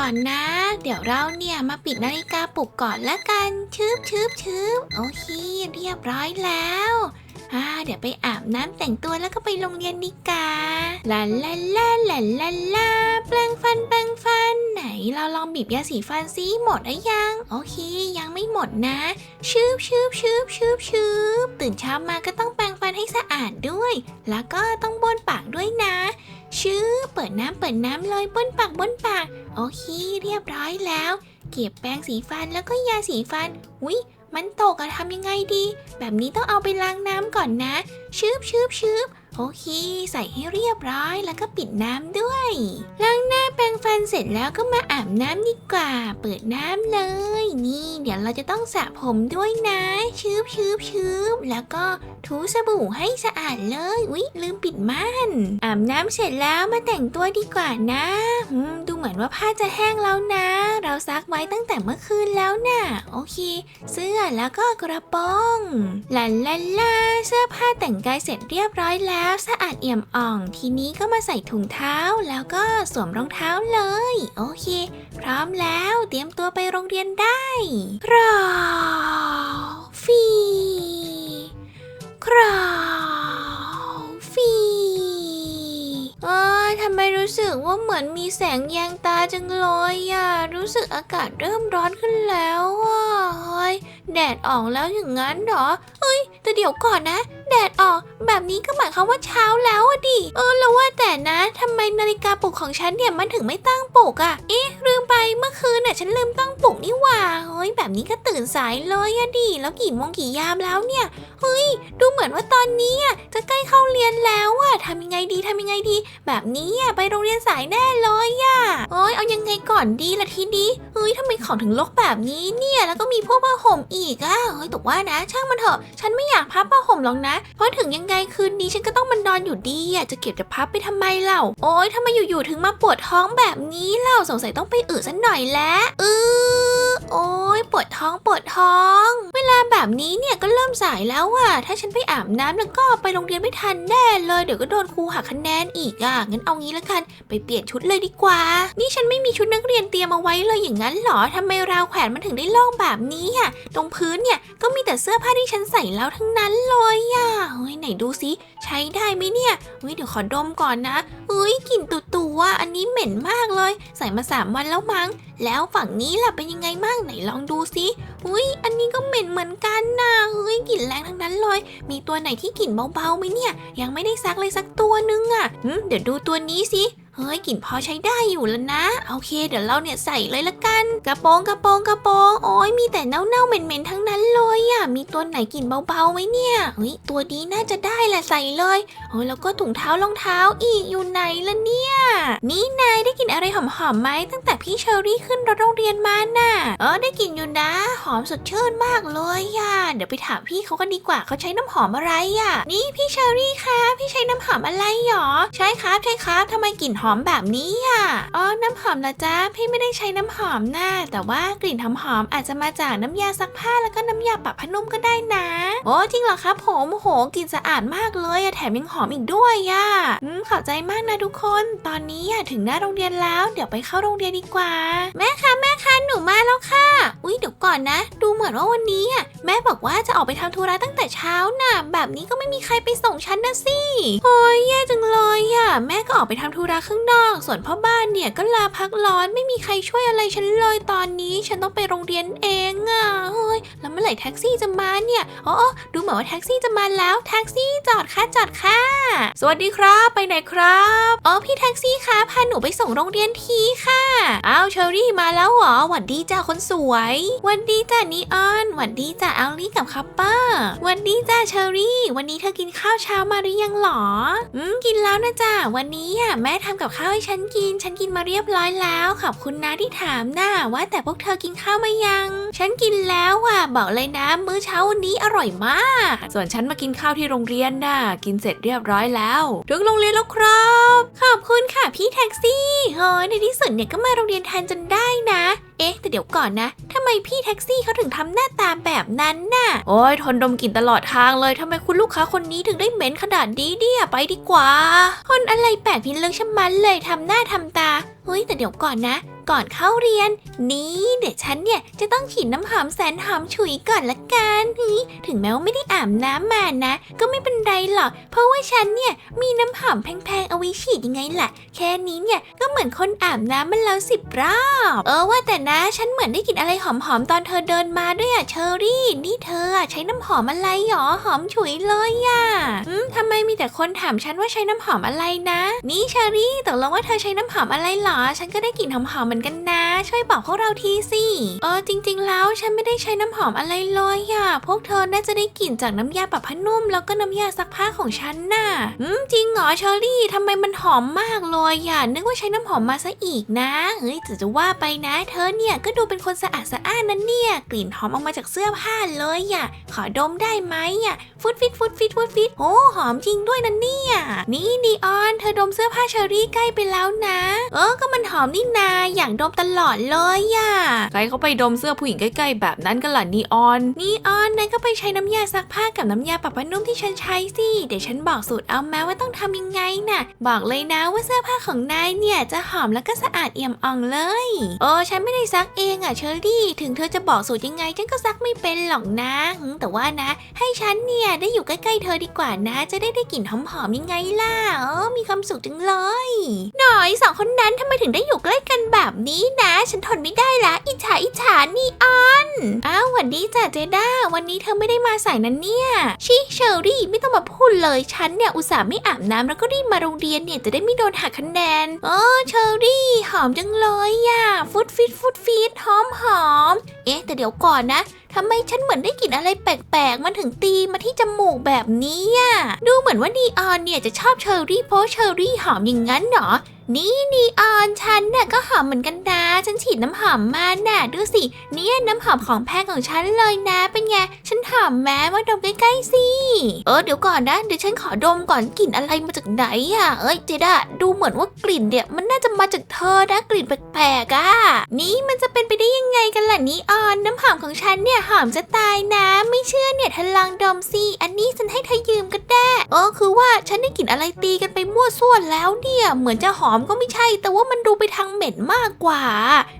ก่อนนะ เดี๋ยวเราเนี่ยมาปิดนาฬิกาปลุกก่อนละกันชืบชืบชืบโอเคเรียบร้อยแล้วอ่าเดี๋ยวไปอาบน้ำแต่งตัวแล้วก็ไปโรงเรียนดีกว่าลาลาลาลาลาลาแปรงฟันแปรงฟัน ไหนเราลองบีบยาสีฟันซิหมดหรือยัง โอเค ยังไม่หมดนะชืบชืบชืบชืบชืบตื่นเช้ามาก็ต้องแปรงฟันให้สะอาดด้วย แล้วก็ต้องบ้วนปากด้วยนะ ชื้อเปิดน้ำเปิดน้ำเลยบนปากบนปาก โอเค เรียบร้อยแล้ว เก็บแปรงสีฟันแล้วก็ยาสีฟัน อุ๊ย มันตกอะทำยังไงดี แบบนี้ต้องเอาไปล้างน้ำก่อนนะ ชืบชืบชืบ โอเค ใส่ให้เรียบร้อยแล้วก็ปิดน้ำด้วย ล้างหน้าแปรงฟันเสร็จแล้วก็มาอาบน้ำดีกว่า เปิดน้ำเลย นี่ เดี๋ยวเราจะต้องสระผมด้วยนะชืบชืบชืบแล้วก็ถูสบู่ให้สะอาดเลยอุ๊ยลืมปิดม่านอาบน้ำเสร็จแล้วมาแต่งตัวดีกว่านะอืมดูเหมือนว่าผ้าจะแห้งแล้วนะ เราซักไว้ตั้งแต่เมื่อคืนแล้วน่ะ โอเค เสื้อแล้วก็กระโปรงลาลาลาเสื้อผ้าแต่งกายเสร็จเรียบร้อยแล้วสะอาดเอี่ยมอ่อง ทีนี้ก็มาใส่ถุงเท้าแล้วก็สวมรองเท้าเลย โอเค พร้อมแล้วเตรียมตัวไปโรงเรียนได้คราวฟีคราวฟีเอ้ยทำไมรู้สึกว่าเหมือนมีแสงแยงตาจังเลยอะ รู้สึกอากาศเริ่มร้อนขึ้นแล้วอะเฮ้ยแดดออกแล้วอย่างนั้นเหรอ ดี๋ยวก่อนนะ แดดออก แบบนี้ก็หมายความว่าเช้าแล้วอะดิ เออแล้วว่าแต่นะทำไมนาฬิกาปลุกของฉันเนี่ยมันถึงไม่ตั้งปลุกอะเอ๊ะลืมไปเมื่อคืนน่ะฉันลืมตั้งปลุกนี่หว่า เฮ้ยแบบนี้ก็ตื่นสายเลยอะดิ แล้วกี่โมงกี่ยามแล้วเนี่ย เฮ้ย ดูเหมือนว่าตอนนี้อะจะใกล้เข้าเรียนแล้วอะทำยังไงดีทำยังไงดี แบบนี้อะไปโรงเรียนสายแน่เลยอะเอ้ยเอายังไงก่อนดีละทีนี้ เฮ้ยทำไมของถึงลกแบบนี้เนี่ย แล้วก็มีพวกผ้าห่มอีกอะเฮ้ยแต่ว่านะ ช่างมันเถอะ ฉันไม่อยากพับผ้าห่มหรอกนะ เพราะถึงยังไงคืนนี้ฉันก็ต้องมันนอนอยู่ดีอะจะเก็บจะพับไปทำไมเล่า โอ๊ยทำไมอยู่ๆถึงมาปวดท้องแบบนี้เล่าสงสัยต้องไปอึสักหน่อยแล้วอือ โอ๊ยปวดท้องปวดท้อง เวลาแบบนี้เนี่ยก็เริ่มสายแล้วอะถ้าฉันไปอาบน้ำแล้วก็ไปโรงเรียนไม่ทันแน่เลย เดี๋ยวก็โดนครูหักคะแนนอีกอะงั้นเอางี้ละกันไปเปลี่ยนชุดเลยดีกว่า นี่ฉันไม่มีชุดนักเรียนเตรียมเอาไว้เลยอย่างนั้นเหรอทำไมราวแขวนมันถึงได้โล่งแบบนี้อะตรงพื้นเนี่ยก็มีแต่เสื้อผ้าที่ฉันใส่แล้วทั้งนั้นเลยอะเฮ้ยไหนดูซิใช้ได้ไหมเนี่ยเฮ้ยเดี๋ยวขอดมก่อนนะเฮ้ยกลิ่นตุ่ๆอะอันนี้เหม็นมากเลย ใส่มาสามวันแล้วมั้ง แล้วฝั่งนี้ล่ะเป็นยังไงบ้างไหนลองดูซิอุ้ยอันนี้ก็เหม็นเหมือนกันนะเฮ้ยกลิ่นแรงทั้งนั้นเลย มีตัวไหนที่กลิ่นเบาๆไหมเนี่ย ยังไม่ได้ซักเลยสักตัวนึงอะ่ะเดี๋ยวดูตัวนี้สิ เฮ้ยกลิ่นพอใช้ได้อยู่แล้วนะ โอเค เดี๋ยวเราเนี่ยใส่เลยละกัน กระโปรงกระโปรงกระโปรงโอ้ยมีแต่เน่าๆเหม็นๆทั้งนั้นเลยอะ่ะมีตัวไหนกลิ่นเบาๆไหมเนี่ยเฮ้ยตัวนี้น่าจะได้แหละใส่เลยโอ้ยแล้วก็ถุงเท้ารองเท้าอีกอยู่ไหนละเนี่ยนี่นายได้กลิ่นอะไรหอมๆไหมตั้งแต่พี่เชอรี่ขึ้นรถโรงเรียนมาน่ะเออได้กลิ่นอยู่นะ หอมสดชื่นมากเลยอะเดี๋ยวไปถามพี่เขากันดีกว่าเขาใช้น้ำหอมอะไรอะ นี่พี่เชอรี่คะพี่ใช้น้ำหอมอะไรหรอ ใช่ครับใช่ครับทำไมกลิ่นหอมอมแบบนี้อะอ๋อน้ำหอมละจ้าพี่ไม่ได้ใช้น้ำหอมน่ะแต่ว่ากลิ่นหอมๆอาจจะมาจากน้ำยาซักผ้าแล้วก็น้ำยาปรับผ้านุ่มก็ได้นะโอ้จริงเหรอครับผมโหกลิ่นสะอาดมากเลยอะแถมยังหอมอีกด้วยอะอืมขอบใจมากนะทุกคน ตอนนี้อะถึงหน้าโรงเรียนแล้ว เดี๋ยวไปเข้าโรงเรียนดีกว่า แม่คะแม่ หนูมาแล้วค่ะ อุ้ยเดี๋ยวก่อนนะ ดูเหมือนว่าวันนี้อะแม่บอกว่าจะออกไปทำธุระตั้งแต่เช้าน่ะ แบบนี้ก็ไม่มีใครไปส่งฉันนะสิโอ้ยแย่จังเลยอะแม่ก็ออกไปทำธุระข้างนอก ส่วนพ่อบ้านเนี่ยก็ลาพักร้อนไม่มีใครช่วยอะไรฉันเลยตอนนี้ ฉันต้องไปโรงเรียนเองอะเฮ้ยแล้วเมื่อไหร่แท็กซี่จะมาเนี่ยอ๋อดูเหมือนว่าแท็กซี่จะมาแล้วแท็กซี่จอดค่ะจอดค่ะสวัสดีครับไปไหนครับอ๋อพี่แท็กซี่คะพาหนูไปส่งโรงเรียนทีค่ะอ้าวเชอรี่มาแล้วเหรอหวัดดีจ้าคนสวยหวัดดีจ้านีออนหวัดดีจ้าอัลลี่กับคัปเปอร์หวัดดีจ้าเชอรี่ วันนี้เธอกินข้าวเช้ามาหรือยังหรอ อืมกินแล้วนะจ้าวันนี้อะแม่ทำกับข้าวให้ฉันกิน ฉันกินมาเรียบร้อยแล้วขอบคุณนะที่ถามนะว่าแต่พวกเธอกินข้าวมายัง ฉันกินแล้วอะบอกเลยนะ มื้อเช้าวันนี้อร่อยมาก ส่วนฉันมากินข้าวที่โรงเรียนน่ะกินเสร็จเรียบร้อยแล้วถึงโรงเรียนแล้วครับ ขอบคุณค่ะพี่แท็กซี่เฮ้ยในที่สุดเนี่ยก็มาโรงเรียนทันจนได้นะเอ๊ะ แต่เดี๋ยวก่อนนะทำไมพี่แท็กซี่เขาถึงทำหน้าตาแบบนั้นน่ะ โอ้ยทนดมกลิ่นตลอดทางเลยทำไมคุณลูกค้าคนนี้ถึงได้เหม็นขนาดนี้เนี่ยไปดีกว่า คนอะไรแปลกพิลึกชะมันเลยทำหน้าทำตา เฮ้ยแต่เดี๋ยวก่อนนะ ก่อนเข้าเรียน นี่เดี๋ยวฉันเนี่ยจะต้องฉีดน้ำหอมแสนหอมฉุยก่อนละกันเฮ้ยถึงแม้ว่าไม่ได้อาบน้ำมานะ ก็ไม่เป็นไรหรอก เพราะว่าฉันเนี่ยมีน้ำหอมแพงๆเอาไว้ฉีดยังไงล่ะ แค่นี้เนี่ยก็เหมือนคนอาบน้ำมันแล้วสิบรอบ เออว่าแต่นะฉันเหมือนได้กลิ่นอะไรหอมๆตอนเธอเดินมาด้วยอะเชอรี่นี่เธอใช้น้ำหอมอะไรหรอหอมฉุยเลยอะอืมทำไมมีแต่คนถามฉันว่าใช้น้ำหอมอะไรนะ นี่เชอรี่ตกลงว่าเธอใช้น้ำหอมอะไรหรอ ฉันก็ได้กลิ่นหอมๆเหมือนกันนะ ช่วยบอกพวกเราทีสิ เออจริง ๆ แล้วฉันไม่ได้ใช้น้ำหอมอะไรเลยอะพวกเธอน่าจะได้กลิ่นจากน้ำยาปรับผ้านุ่มแล้วก็น้ำยาซักผ้าของฉันน่ะอืมจริงเหรอเชอรี่ทำไมมันหอมมากเลยอะนึกว่าใช้น้ำหอมมาซะอีกนะเฮ้ยแต่จะว่าไปนะ เธอเนี่ยก็ดูเป็นคนสะอาดสะอ้านนั่นเนี่ย กลิ่นหอมออกมาจากเสื้อผ้าเลยอะขอดมได้ไหมอะฟุตฟิตฟุตฟิตฟุตฟิตโอ้หอมจริงด้วยนะเนี่ย นี่ดีออน เธอดมเสื้อผ้าเชอรี่ใกล้ไปแล้วนะ เออก็มันหอมนี่นาอยากดมตลอดเลยอะใครเขาไปดมเสื้อผู้หญิงใกล้ๆแบบนั้นกันล่ะนีออนนีออนนายก็ไปใช้น้ำยาซักผ้ากับน้ำยาปรับผ้านุ่มที่ฉันใช้สิเดี๋ยวฉันบอกสูตรเอาแมาว่าต้องทำยังไงน่ะ บอกเลยนะว่าเสื้อผ้าของนายเนี่ยจะหอมแล้วก็สะอาดเอี่ยมอ่องเลยโอ้ฉันไม่ได้ซักเองอะเชอรี่ ถึงเธอจะบอกสูตรยังไงฉันก็ซักไม่เป็นหรอกนะแต่ว่านะ ให้ฉันเนี่ยได้อยู่ใกล้ๆเธอดีกว่านะ จะได้ได้กลิ่นหอมๆยังไงล่ะเออมีความสุขจังเลย หน่อยสองคนนั้นทำไมถึงได้อยู่ใกล้กันแบบนี้นะ ฉันทนไม่ได้ละอิจฉาอิจฉานีออนอ้าวหวันดีจ้ะเจด้า วันนี้เธอไม่ได้มาสายนั้นเนี่ย ชิเชอรี่ไม่ต้องมาพูดเลยฉันเนี่ยอุตส่าห์ไม่อาบน้ำแล้วก็รีบมาโรงเรียนเนี่ยจะได้ไม่โดนหักคะแนนเออเชอรี่หอมจังเลยอะฟุตฟิตฟุตฟิตหอมหอมเอ๊ะแต่เดี๋ยวก่อนนะทำไมฉันเหมือนได้กลิ่นอะไรแปลกๆ มันถึงตีมาที่จมูกแบบนี้อะ ดูเหมือนว่านีออนเนี่ยจะชอบเชอรี่เพราะเชอรี่หอมอย่างนั้นเหรอ นี่นีออนฉันน่ะก็หอมเหมือนกันนะฉันฉีดน้ำหอมมาน่ะ ดูสิ เนี่ยน้ำหอมของแพงของฉันเลยนะ เป็นไง ฉันหอมแม้ว่าดมใกล้ๆสิ เออเดี๋ยวก่อนนะ เดี๋ยวฉันขอดมก่อนกลิ่นอะไรมาจากไหนอะ เอ้ยเจด้าดูเหมือนว่ากลิ่นเนี่ยมันน่าจะมาจากเธอนะกลิ่นแปลกๆอะ นี่มันจะเป็นไปได้ยังไงกันล่ะนีออนน้ำหอมของฉันเนี่ยหอมจะตายนะ ไม่เชื่อเนี่ยเธอลองดมสิอันนี้ฉันให้เธอยืมก็ได้เออคือว่าฉันได้กลิ่นอะไรตีกันไปมั่วส่วนแล้วเนี่ย เหมือนจะหอมก็ไม่ใช่ แต่ว่ามันดูไปทางเหม็นมากกว่า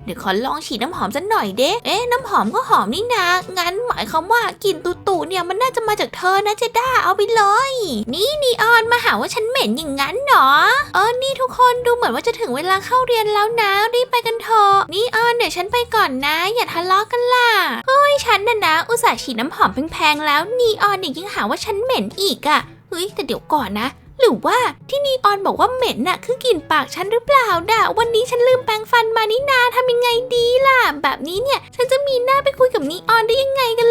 เดี๋ยวขอลองฉีดน้ำหอมสักหน่อยเด้เอ๊ะน้ำหอมก็หอมนี่นะงั้นหมายความว่ากลิ่นตุ เนี่ยมันน่าจะมาจากเธอนะเจด้าเอาไปเลย นี่นีออนมาหาว่าฉันเหม็นอย่างนั้นเหรอเออนี่ทุกคนดูเหมือนว่าจะถึงเวลาเข้าเรียนแล้วนะรีบไปกันเถอะนีออนเดี๋ยวฉันไปก่อนนะ อย่าทะเลาะกันล่ะเฮ้ยฉันน่ะนะ อุตส่าห์ฉีดน้ำหอมแพงๆแล้วนีออนเนี่ยยังหาว่าฉันเหม็นอีกอะเฮ้ยแต่เดี๋ยวก่อนนะหรือว่าที่นีออนบอกว่าเหม็นน่ะคือกลิ่นปากฉันหรือเปล่าด่าวันนี้ฉันลืมแปรงฟันมานี่นาทำยังไงดีล่ะ แบบนี้เนี่ย ฉันจะมีหน้าไปคุยกับนีออนได้ยังไงกันล่ะ